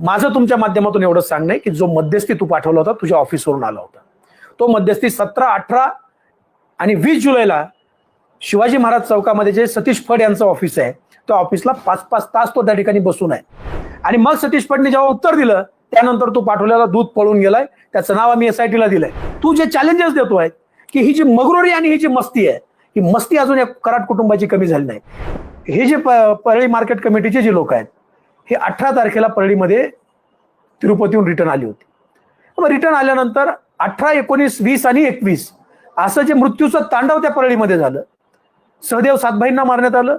माझं तुमच्या माध्यमातून एवढं सांगणं आहे की जो मध्यस्थी तू पाठवला होता तुझ्या ऑफिसवरून आला होता. तो मध्यस्थी सतरा अठरा आणि वीस जुलैला शिवाजी महाराज चौकामध्ये जे सतीश फड यांचं ऑफिस आहे त्या ऑफिसला पाच पाच तास तो त्या ठिकाणी बसून आहे. आणि मग सतीश फडने जेव्हा उत्तर दिलं त्यानंतर तू पाठवलेला दूध पळून गेलाय त्याचं नाव आम्ही एस आय दिलंय. तू जे चॅलेंजेस देतोय की ही जी मगरोरी आणि ही जी मस्ती आहे ही मस्ती अजून या कराड कुटुंबाची कमी झाली नाही. हे जे प- परळी मार्केट कमिटीचे जे लोक आहेत हे अठरा तारखेला परळीमध्ये तिरुपतीहून रिटर्न आली होती. मग रिटर्न आल्यानंतर अठरा एकोणीस वीस आणि एकवीस असं जे मृत्यूचं तांडव त्या परळीमध्ये झालं. सहदेव सातभाईंना मारण्यात आलं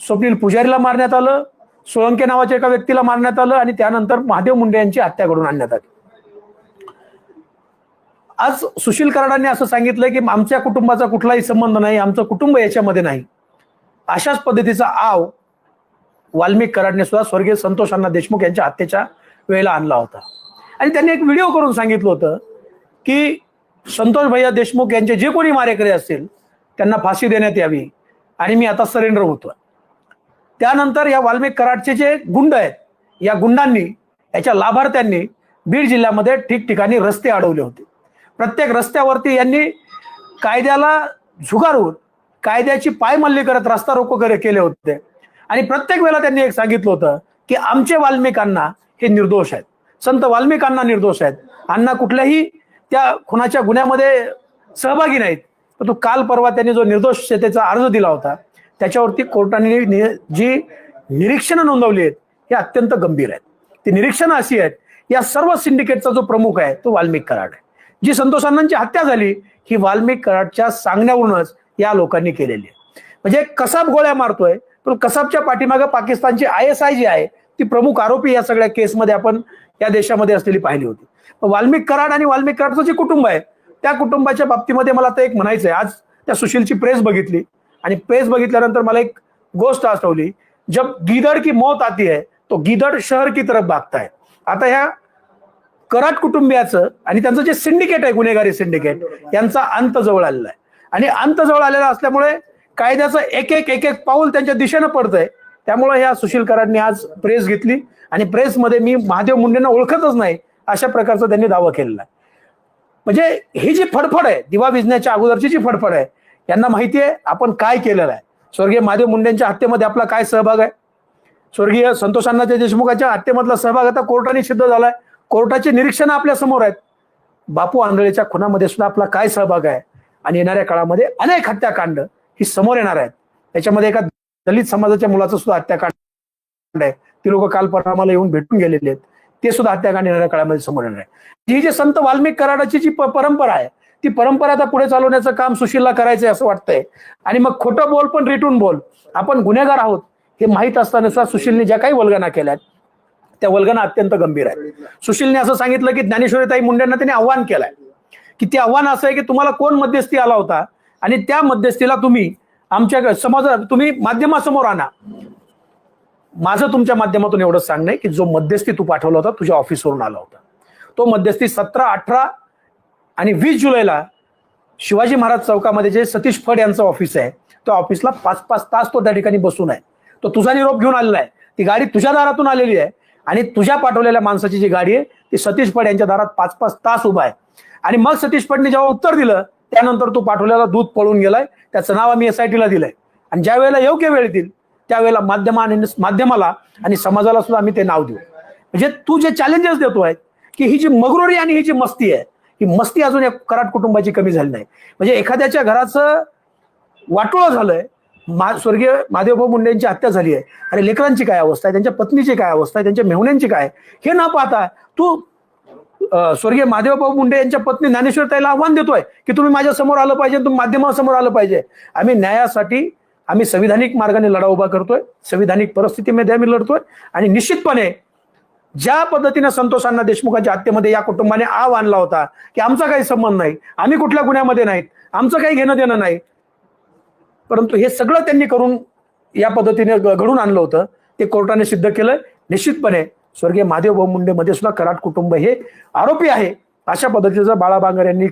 स्वप्नील पुजारीला मारण्यात आलं सोळंके नावाच्या एका व्यक्तीला मारण्यात आलं आणि त्यानंतर महादेव मुंडे यांची हत्या घडून आणण्यात आली. आज सुशील कराडांनी असं सांगितलं की आमच्या कुटुंबाचा कुठलाही संबंध नाही आमचं कुटुंब याच्यामध्ये नाही. अशाच पद्धतीचा आव वाल्मिक कराडने सुद्धा स्वर्गीय संतोषांना देशमुख यांच्या हत्येच्या वेळेला आणला होता. आणि त्यांनी एक व्हिडिओ करून सांगितलं होतं की संतोष भैया देशमुख यांचे जे कोणी मारेकरी असतील त्यांना फाशी देण्यात यावी आणि मी आता सरेंडर होतो त्यानंतर या वाल्मिक कराडचे जे गुंड आहेत या गुंडांनी याच्या लाभार्थ्यांनी बीड जिल्ह्यामध्ये ठिकठिकाणी रस्ते अडवले होते. प्रत्येक रस्त्यावरती यांनी कायद्याला झुगारून कायद्याची पायमल्ली करत रस्ता रोको केले होते. आणि प्रत्येक वेळेला त्यांनी एक सांगितलं होतं की आमचे वाल्मिकांना हे निर्दोष आहेत. संत वाल्मिकांना निर्दोष आहेत. अण्णा कुठल्याही त्या खुनाच्या गुन्ह्यामध्ये सहभागी नाहीत. तर तो काल परवा त्यांनी जो निर्दोषतेचा अर्ज दिला होता त्याच्यावरती कोर्टाने नि- जी निरीक्षणं नोंदवली आहेत हे अत्यंत गंभीर आहेत. ती निरीक्षणं अशी आहेत या सर्व सिंडिकेटचा जो प्रमुख आहे तो वाल्मिक कराड आहे. जी संतोष अण्णांची हत्या झाली ही वाल्मिक कराडच्या सांगण्यावरूनच या लोकांनी केलेली आहे. म्हणजे कसाब गोळ्या मारतोय पण कसाबच्या पाठीमागे पाकिस्तानची आय एस आय जी आहे ती प्रमुख आरोपी या सगळ्या केसमध्ये आपण या देशामध्ये असलेली पाहिली होती. वाल्मिक कराड आणि वाल्मिक कराडचं जे कुटुंब आहे त्या कुटुंबाच्या बाबतीमध्ये मला आता एक म्हणायचं आहे आज त्या सुशीलची प्रेस बघितली आणि प्रेस बघितल्यानंतर मला एक गोष्ट आठवली. जब गिदड़ की मौत आती है तो गिदड़ शहर की तरफ भागता आहे आता ह्या कराड कुटुंबियाचं आणि त्यांचं जे सिंडिकेट आहे गुन्हेगारी सिंडिकेट यांचा अंत जवळ आलेला आहे. आणि अंत जवळ आलेला असल्यामुळे कायद्याचं एक एक एक एक पाऊल त्यांच्या दिशेनं पडतंय. त्यामुळे ह्या सुशीलकरांनी आज प्रेस घेतली आणि प्रेसमध्ये मी महादेव मुंडेंना ओळखतच नाही अशा प्रकारचा त्यांनी दावा केलेला आहे. म्हणजे ही जी फडफड आहे दिवा विजण्याच्या अगोदरची जी फडफड आहे यांना माहिती आहे आपण काय केलेलं आहे. स्वर्गीय महादेव मुंडेंच्या हत्येमध्ये आपला काय सहभाग आहे? स्वर्गीय संतोषांना देशमुखाच्या हत्येमधला सहभाग आता कोर्टाने सिद्ध झालाय. कोर्टाचे निरीक्षण आपल्यासमोर आहेत. बापू आंधळेच्या खुनामध्ये सुद्धा आपला काय सहभाग आहे? आणि येणाऱ्या काळामध्ये अनेक हत्याकांड ही समोर येणार आहेत. याच्यामध्ये एका दलित समाजाच्या मुलाचं सुद्धा हत्याकांड आहे. ती लोक काल परवा येऊन भेटून गेलेले आहेत. ते सुद्धा हत्याकांड येणाऱ्या काळामध्ये समोर येणार आहे. ही जी संत वाल्मिक कराडाची जी परंपरा आहे ती परंपरा आता पुढे चालवण्याचं काम सुशीलला करायचंय असं वाटतंय. आणि मग खोटं बोल पण रिटून बोल. आपण गुन्हेगार आहोत हे माहीत असताना सुद्धा सुशीलने ज्या काही वल्गना केल्यात त्या वल्गना अत्यंत गंभीर आहे सुशीलने असं सांगितलं की ज्ञानेश्वरीताई मुंडेंना त्यांनी आव्हान केलंय. की ते आव्हान असं आहे की तुम्हाला कोण मध्यस्थी आला होता? आणि त्या मध्यस्थीला तुम्ही आमच्या समाज तुम्ही माध्यमासमोर आणा. माझं तुमच्या माध्यमातून एवढंच सांगणं आहे की जो मध्यस्थी तू पाठवला होता तुझ्या ऑफिसवरून आला होता. तो मध्यस्थी सतरा अठरा आणि वीस जुलैला शिवाजी महाराज चौकामध्ये जे सतीश फड यांचं ऑफिस आहे त्या ऑफिसला पाच पाच तास तो त्या ठिकाणी बसून आहे. तो तुझा निरोप घेऊन आलेला आहे. ती गाडी तुझ्या दारातून आलेली आहे आणि तुझ्या पाठवलेल्या माणसाची जी गाडी आहे ती सतीश फड यांच्या दारात पाच पाच तास उभा आहे. आणि मग सतीश फडने जेव्हा उत्तर दिलं त्यानंतर तू पाठवलेला दूध पळून गेलाय. त्याचं नाव आम्ही एस आय टीला दिलंय. आणि ज्या वेळेला योग्य वेळ येतील त्यावेळेला माध्यमा आणि माध्यमाला आणि समाजाला सुद्धा आम्ही ते नाव देऊ. म्हणजे तू जे चॅलेंजेस देतोय की ही जी मगरोरी आणि ही जी मस्ती आहे ही मस्ती अजून या कराड कुटुंबाची कमी झाली नाही. म्हणजे एखाद्याच्या घराचं वाटोळं झालंय मा स्वर्गीय महादेवभाऊ मुंडेंची हत्या झाली आहे. आणि लेकरांची काय अवस्था आहे? त्यांच्या पत्नीची काय अवस्था आहे? त्यांच्या मेहुण्यांची काय हे न पाहता तू स्वर्गीय महादेवभाऊ मुंडे यांच्या पत्नी ज्ञानेश्वर ताईला आव्हान देतोय की तुम्ही माझ्यासमोर आलं पाहिजे तुम्ही माध्यमासमोर आलं पाहिजे. आम्ही न्यायासाठी आम्ही संविधानिक मार्गाने लढा उभा करतोय संविधानिक परिस्थितीमध्ये आम्ही लढतोय आणि निश्चितपणे ज्या पद्धतीने संतोष अण्णा देशमुखांच्या हत्येमध्ये या कुटुंबाने आव आणला होता की आमचा काही संबंध नाही आम्ही कुठल्या गुन्ह्यामध्ये नाहीत आमचं काही घेणं देणं नाही. परंतु हे सगळं त्यांनी करून या पद्धतीने घडून आणलं होतं. ते कोर्टाने सिद्ध केलं. निश्चितपणे स्वर्गीय महादेव भाऊ मुंडे मध्ये सुद्धा कराड कुटुंब हे आरोपी आहे. अशा पद्धतीचं बाळा बांगर यांनी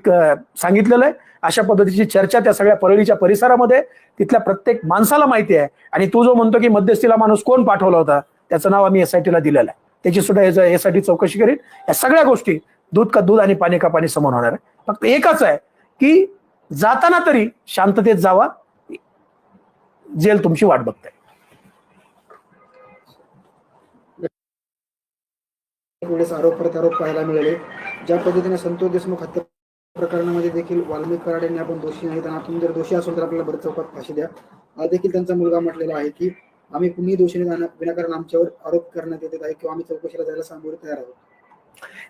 सांगितलेलं आहे. अशा पद्धतीची चर्चा त्या सगळ्या परळीच्या परिसरामध्ये तिथल्या प्रत्येक माणसाला माहिती आहे. आणि तू जो म्हणतो की मध्यस्थीला माणूस कोण पाठवला होता त्याचं नाव आम्ही एस आय दिलेलं आहे. त्याची सुद्धा यासाठी चौकशी करीन. या सगळ्या गोष्टी दूध का दूध आणि पाणी का पाणी समोर होणार आहे. फक्त एकच आहे की जाताना तरी शांततेत जावा. जेल तुमची वाट बघते वेळेस आरोप प्रत्यारोप पाहायला मिळाले. ज्या पद्धतीने संतोष देशमुख हत्या प्रकरणामध्ये देखील वाल्मिक कराड यांनी आपण दोषी नाही त्यांना तुम्ही जर दोषी असेल तर आपल्याला बरं चौकात फाशी द्या. आज देखील त्यांचा मुलगा म्हटलेला आहे की आम्ही कुणी दोषी जाणार विनाकारण आमच्यावर आरोप करण्यात येत आहे किंवा आम्ही चौकशीला जायला सामोरे तयार आहोत.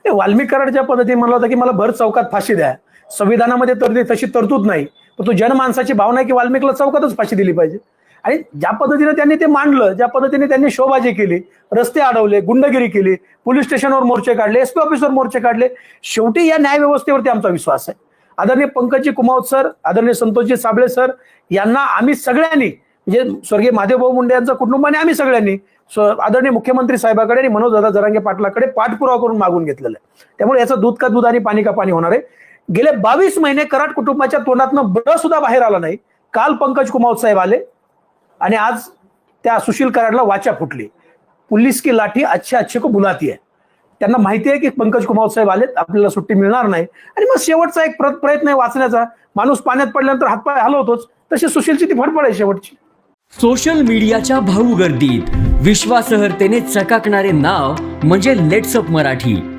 हे वाल्मिक कराडच्या पद्धतीने म्हणलं होतं की मला भर चौकात फाशी द्या. संविधानामध्ये तर तशी तरतूद नाही पण तो जनमानसाची भावना आहे की वाल्मिकला चौकातच फाशी दिली पाहिजे. आणि ज्या पद्धतीने त्यांनी ते मांडलं ज्या पद्धतीने त्यांनी शोबाजी केली रस्ते अडवले गुंडगिरी केली पोलीस स्टेशनवर मोर्चे काढले एसपी ऑफिसवर मोर्चे काढले शेवटी या न्यायव्यवस्थेवरती आमचा विश्वास आहे. आदरणीय पंकजी कुमावत सर आदरणीय संतोषजी साबळे सर यांना आम्ही सगळ्यांनी म्हणजे स्वर्गीय महादेवभाऊ मुंडे यांचं कुटुंबाने आम्ही सगळ्यांनी आदरणीय मुख्यमंत्री साहेबाकडे आणि मनोजदादा जरांगे पाटलाकडे पाठपुरावा करून मागून घेतलेलं आहे. त्यामुळे याचं दूध का दूध आणि पाणी का पाणी होणार आहे? गेले बावीस महिने कराड कुटुंबाच्या तोंडातनं ब्र सुद्धा बाहेर आला नाही. काल पंकज कुमावत साहेब आले आणि आज त्या सुशील कराडला वाचा फुटली. पुलिस की लाठी अच्छे अच्छे को बुलाती आहे त्यांना माहिती आहे की पंकज कुमार साहेब आलेत आपल्याला सुट्टी मिळणार नाही. आणि मग शेवटचा एक प्रत- प्रयत्न आहे वाचण्याचा. माणूस पाण्यात पडल्यानंतर हातपाय हलवतोच. तशी सुशीलची ती फडफड आहे शेवटची. सोशल मीडियाच्या भाऊ गर्दीत. विश्वासार्हतेने चकाकणारे नाव म्हणजे लेट्सअप मराठी.